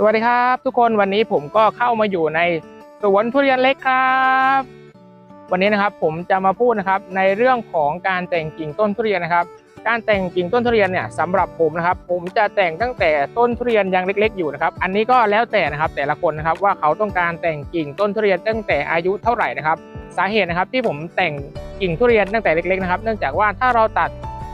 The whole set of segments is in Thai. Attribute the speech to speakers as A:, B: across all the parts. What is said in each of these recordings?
A: สวัสดีครับ ทุกคนวันนี้ผมก็เข้ามาอยู่ในสวนทุเรียนเล็กครับ วันนี้นะครับผมจะมาพูดนะครับในเรื่องของการแต่งกิ่งต้นทุเรียนนะครับ การแต่งกิ่งต้นทุเรียนเนี่ยสำหรับผมนะครับ ผมจะแต่งตั้งแต่ต้นทุเรียนยังเล็ก ๆ อยู่นะครับ อันนี้ก็แล้วแต่นะครับแต่ละคนนะครับว่าเขาต้องการแต่งกิ่งต้นทุเรียนตั้งแต่อายุเท่าไหร่นะครับ สาเหตุนะครับที่ผมแต่งกิ่งทุเรียนตั้งแต่เล็กๆนะครับ เนื่องจากว่าถ้าเราตัด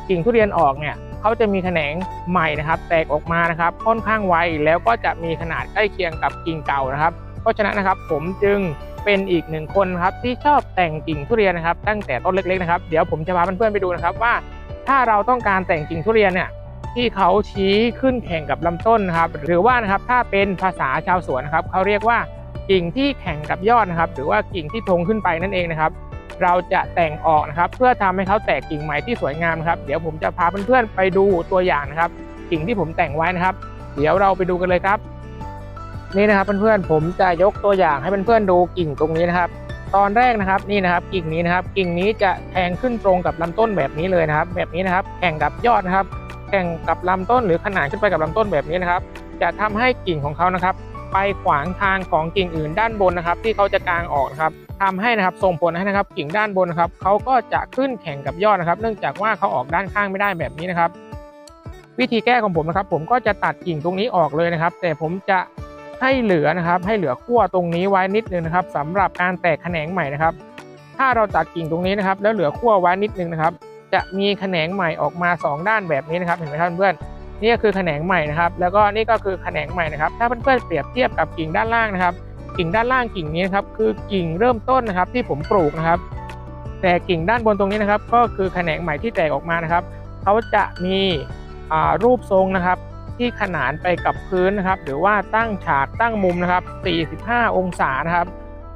A: กิ่งทุเรียนออกเนี่ย เขาจะมีแขนงใหม่นะครับ แตกออกมานะครับ ค่อนข้างไวแล้วก็จะมีขนาดใกล้เคียงกับกิ่งเก่านะครับ เพราะฉะนั้นนะครับผมจึงเป็นอีกหนึ่งคนครับที่ชอบแต่งกิ่งทุเรียนนะครับ ตั้งแต่ต้นเล็กๆนะครับเดี๋ยวผมจะพาเพื่อนๆไปดูนะครับว่า ถ้าเราต้องการแต่งกิ่งทุเรียนเนี่ยที่เขาชี้ขึ้นแข่งกับลำต้นนะครับ หรือว่านะครับถ้าเป็นภาษาชาวสวนนะครับเขาเรียกว่ากิ่งที่แข่งกับยอดนะครับ หรือว่ากิ่งที่ทงขึ้นไปนั่นเองนะครับ เราจะแต่งออกนะครับ เพื่อทำให้เขาแตกกิ่งใหม่ที่สวยงามครับ เดี๋ยวผมจะพาเพื่อนๆไปดูตัวอย่างนะครับ กิ่งที่ผมแต่งไว้นะครับ เดี๋ยวเราไปดูกันเลยครับ นี่นะครับเพื่อนๆผมจะยกตัวอย่างให้เพื่อนๆดูกิ่งตรงนี้นะครับ ตอนแรกนะครับนี่นะครับ กิ่งนี้นะครับ กิ่งนี้จะแทงขึ้นตรงกับลำต้นแบบนี้เลยนะครับ แบบนี้นะครับแข่งกับยอดนะครับ แข่งกับลำต้นหรือขนานขึ้นไปกับลำต้นแบบนี้นะครับ จะทำให้กิ่งของเขานะครับ ไปขวางทางของกิ่งอื่นด้านบนนะครับ ที่เขาจะกางออกนะครับ ทำให้นะครับส่งผลให้นะครับกิ่งด้านบนนะครับเขาก็จะขึ้นแข่งกับยอดนะครับ เนื่องจากว่าเขาออกด้านข้างไม่ได้แบบนี้นะครับ วิธีแก้ของผมนะครับ ผมก็จะตัดกิ่งตรงนี้ออกเลยนะครับ แต่ผมจะให้เหลือนะครับ ให้เหลือขั้วตรงนี้ไว้นิดนึงนะครับสำหรับการแตกแขนงใหม่นะครับ ถ้าเราตัดกิ่งตรงนี้นะครับ แล้วเหลือขั้วไว้นิดนึงนะครับ จะมีแขนงใหม่ออกมา 2 ด้านแบบนี้นะครับ เห็นไหมครับเพื่อนนี่ก็คือแขนงใหม่นะครับ แล้วก็นี่ก็คือแขนงใหม่นะครับ ถ้าเพื่อนๆเปรียบเทียบกับกิ่งด้านล่างนะครับ กิ่งด้านล่างกิ่งนี้ครับคือกิ่งเริ่มต้นนะครับที่ผมปลูกนะครับ แต่กิ่งด้านบนตรงนี้นะครับ ก็คือแขนงใหม่ที่แตกออกมานะครับเขาจะมีรูปทรงนะครับ ที่ขนานไปกับพื้นนะครับ หรือว่าตั้งฉากตั้งมุมนะครับ 45 องศานะครับ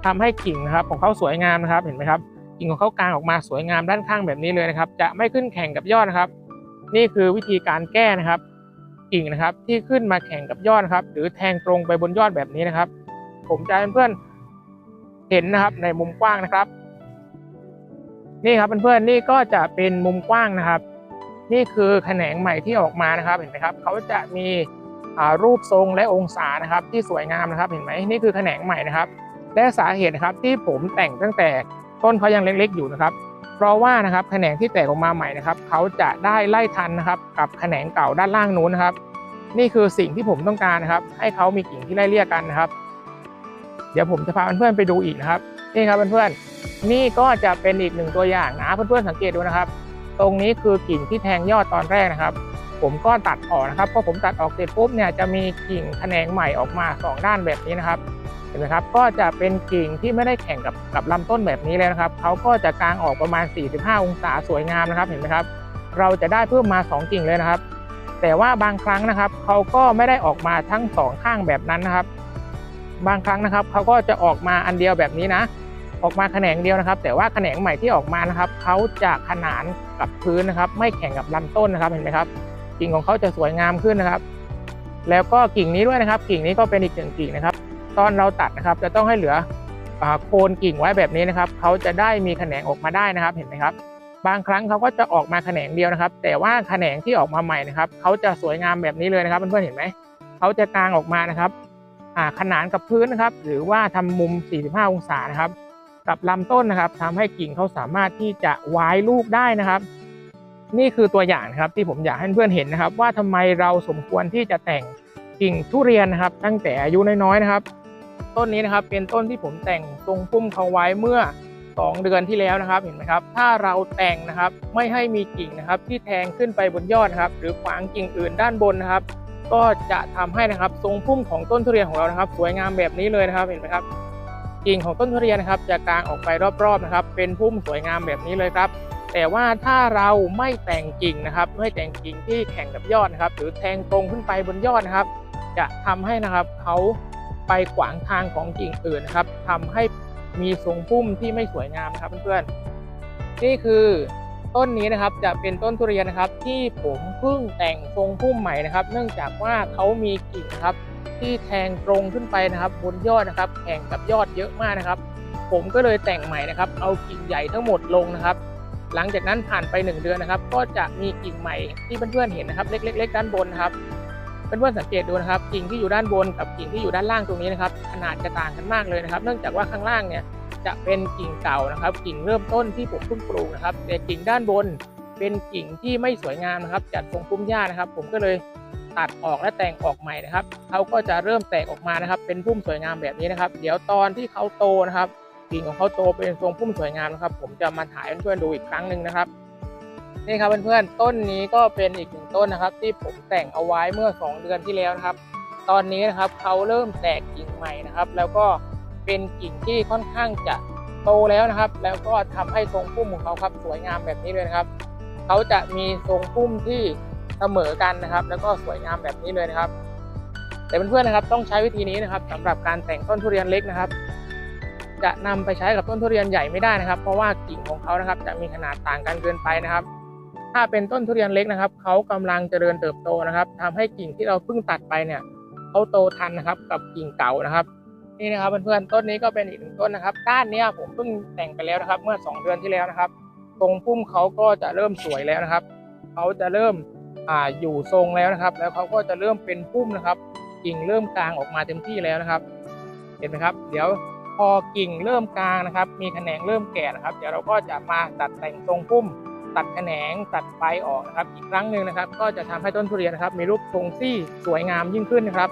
A: ทำให้กิ่งนะครับของเขาสวยงามนะครับเห็นไหมครับกิ่งของเขากลางออกมาสวยงามด้านข้างแบบนี้เลยนะครับ จะไม่ขึ้นแข่งกับยอดนะครับ นี่คือวิธีการแก้นะครับ กิ่งนะครับที่ขึ้นมาแข่งกับยอดนะครับ หรือแทงตรงไปบนยอดแบบนี้นะครับ ผมจะให้เพื่อนเห็นนะครับ ในมุมกว้างนะครับ นี่ครับเพื่อนๆนี่ก็จะเป็นมุมกว้างนะครับ นี่คือแขนงใหม่ที่ออกมานะครับเห็นไหมครับเขาจะมีรูปทรงและองศานะครับ ที่สวยงามนะครับเห็นไหมนี่คือแขนงใหม่นะครับ และสาเหตุนะครับที่ผมแต่งตั้งแต่ต้นเขายังเล็กๆอยู่นะครับ เพราะว่านะครับแขนงที่แตกออกมาใหม่นะครับเขาจะได้ไล่ทันนะครับ กับแขนงเก่าด้านล่างนู้นนะครับ นี่คือสิ่งที่ผมต้องการนะครับ ให้เขามีกิ่งที่ไล่เลี่ยกันนะครับ เดี๋ยวผมจะพาเพื่อนๆไปดูอีกนะครับ นี่ครับเพื่อนๆนี่ก็จะเป็นอีกหนึ่งตัวอย่างนะเพื่อนๆสังเกตดูนะครับ ตรงนี้คือกิ่งที่แทงยอดตอนแรกนะครับ ผมก็ตัดออกนะครับพอผมตัดออกเสร็จปุ๊บเนี่ยจะมีกิ่งแขนงใหม่ออกมาสองด้านแบบนี้นะครับเห็นไหมครับก็จะเป็นกิ่งที่ไม่ได้แข่งกับกับลำต้นแบบนี้เลยนะครับเขาก็จะกางออกประมาณ 45 องศาสวยงามนะครับเห็นไหมครับ เราจะได้เพิ่มมา 2 กิ่งเลยนะครับ แต่ว่าบางครั้งนะครับเขาก็ไม่ได้ออกมาทั้งสองข้างแบบนั้นนะครับ บางครั้งนะครับเขาก็จะออกมาอันเดียวแบบนี้นะ ออกมาแขนงเดียวนะครับ แต่ว่าแขนงใหม่ที่ออกมานะครับเขาจะขนานกับพื้นนะครับ ไม่แข่งกับลำต้นนะครับเห็นไหมครับ กิ่งของเขาจะสวยงามขึ้นนะครับ แล้วก็กิ่งนี้ด้วยนะครับ กิ่งนี้ก็เป็นอีกหนึ่งกิ่งนะครับ ตอนเราตัดนะครับ จะต้องให้เหลือโคนกิ่งไว้แบบนี้นะครับเขาจะได้มีแขนงออกมาได้นะครับเห็นไหมครับ บางครั้งเขาก็จะออกมาแขนงเดียวนะครับ แต่ว่าแขนงที่ออกมาใหม่นะครับเขาจะสวยงามแบบนี้เลยนะครับเพื่อนๆเห็นไหมเขาจะกางออกมานะครับ ขนานกับพื้นนะครับ หรือว่าทำมุม 45 องศานะครับ กับลำต้นนะครับทำให้กิ่งเขาสามารถที่จะวายลูกได้นะครับ นี่คือตัวอย่างครับที่ผมอยากให้เพื่อนเห็นนะครับ ว่าทำไมเราสมควรที่จะแต่งกิ่งทุเรียนนะครับ ตั้งแต่อายุน้อยๆนะครับ ต้นนี้นะครับเป็นต้นที่ผมแต่งทรงพุ่มเขาไว้เมื่อ 2 เดือนที่แล้วนะครับเห็นไหมครับ ถ้าเราแต่งนะครับไม่ให้มีกิ่งนะครับ ที่แทงขึ้นไปบนยอดนะครับ หรือขวางกิ่งอื่นด้านบนนะครับ ก็จะทำให้นะครับทรงพุ่มของต้นทุเรียนของเรานะครับ สวยงามแบบนี้เลยนะครับเห็นไหมครับกิ่งของต้นทุเรียนนะครับจะกางออกไปรอบๆนะครับ เป็นพุ่มสวยงามแบบนี้เลยครับ แต่ว่าถ้าเราไม่แต่งกิ่งนะครับไม่แต่งกิ่งที่แข่งกับยอดนะครับ หรือแทงตรงขึ้นไปบนยอดนะครับ จะทำให้นะครับเขาไปขวางทางของกิ่งอื่นนะครับทำให้มีทรงพุ่มที่ไม่สวยงามนะครับเพื่อนๆนี่คือ ต้นนี้นะครับจะเป็นต้นทุเรียนนะครับ ที่ผมเพิ่งแต่งทรงพุ่มใหม่นะครับ เนื่องจากว่าเขามีกิ่งนะครับ ที่แทงตรงขึ้นไปนะครับ บนยอดนะครับ แข่งกับยอดเยอะมากนะครับ ผมก็เลยแต่งใหม่นะครับ เอากิ่งใหญ่ทั้งหมดลงนะครับ หลังจากนั้นผ่านไป 1 เดือนนะครับ ก็จะมีกิ่งใหม่ที่เพื่อนๆเห็นนะครับ เล็กๆๆด้านบนนะครับเพื่อนๆสังเกตดูนะครับกิ่งที่อยู่ด้านบนกับกิ่งที่อยู่ด้านล่างตรงนี้นะครับ ขนาดจะต่างกันมากเลยนะครับ เนื่องจากว่าข้างล่างเนี่ย จะเป็นกิ่งเก่านะครับ กิ่งเริ่มต้นที่ผมเพิ่งปลูกนะครับ แต่กิ่งด้านบนเป็นกิ่งที่ไม่สวยงามนะครับ จัดทรงพุ่มหญ้านะครับ ผมก็เลยตัดออกและแต่งออกใหม่นะครับเขาก็จะเริ่มแตกออกมานะครับ เป็นพุ่มสวยงามแบบนี้นะครับ เดี๋ยวตอนที่เขาโตนะครับกิ่งของเขาโตเป็นทรงพุ่มสวยงามนะครับ ผมจะมาถ่ายเพื่อนๆดูอีกครั้งหนึ่งนะครับนี่ครับเพื่อนๆต้นนี้ก็เป็นอีกหนึ่งต้นนะครับ ที่ผมแต่งเอาไว้เมื่อ 2 เดือนที่แล้วนะครับ ตอนนี้นะครับเขาเริ่มแตกกิ่งใหม่นะครับ แล้วก็ เป็นกิ่งที่ค่อนข้างจะโตแล้วนะครับ แล้วก็ทำให้ทรงพุ่มของเขาครับสวยงามแบบนี้เลยนะครับ เขาจะมีทรงพุ่มที่เสมอกันนะครับ แล้วก็สวยงามแบบนี้เลยนะครับ แต่เพื่อนๆนะครับต้องใช้วิธีนี้นะครับสำหรับการแต่งต้นทุเรียนเล็กนะครับ จะนำไปใช้กับต้นทุเรียนใหญ่ไม่ได้นะครับ เพราะว่ากิ่งของเขานะครับ จะมีขนาดต่างกันเกินไปนะครับ ถ้าเป็นต้นทุเรียนเล็กนะครับเขากำลังเจริญเติบโตนะครับทำให้กิ่งที่เราเพิ่งตัดไปเนี่ยเขาโตทันนะครับกับกิ่งเก่านะครับ นี่นะครับเพื่อนๆต้นนี้ก็เป็นอีกหนึ่งต้นนะครับด้านนี้ผมเพิ่งแต่งไปแล้วนะครับ เมื่อ 2 เดือนที่แล้วนะครับทรงพุ่มเขาก็จะเริ่มสวยแล้วนะครับเขาจะเริ่มอ่าอยู่ทรงแล้วนะครับ แล้วเขาก็จะเริ่มเป็นพุ่มนะครับ กิ่งเริ่มกลางออกมาเต็มที่แล้วนะครับ เห็นไหมครับ เดี๋ยวพอกิ่งเริ่มกลางนะครับ มีแขนงเริ่มแก่นะครับ เดี๋ยวเราก็จะมาตัดแต่งทรงพุ่ม ตัดแขนงตัดใบออกนะครับ อีกครั้งหนึ่งนะครับ ก็จะทำให้ต้นทุเรียนนะครับ มีรูปทรงที่สวยงามยิ่งขึ้นนะครับ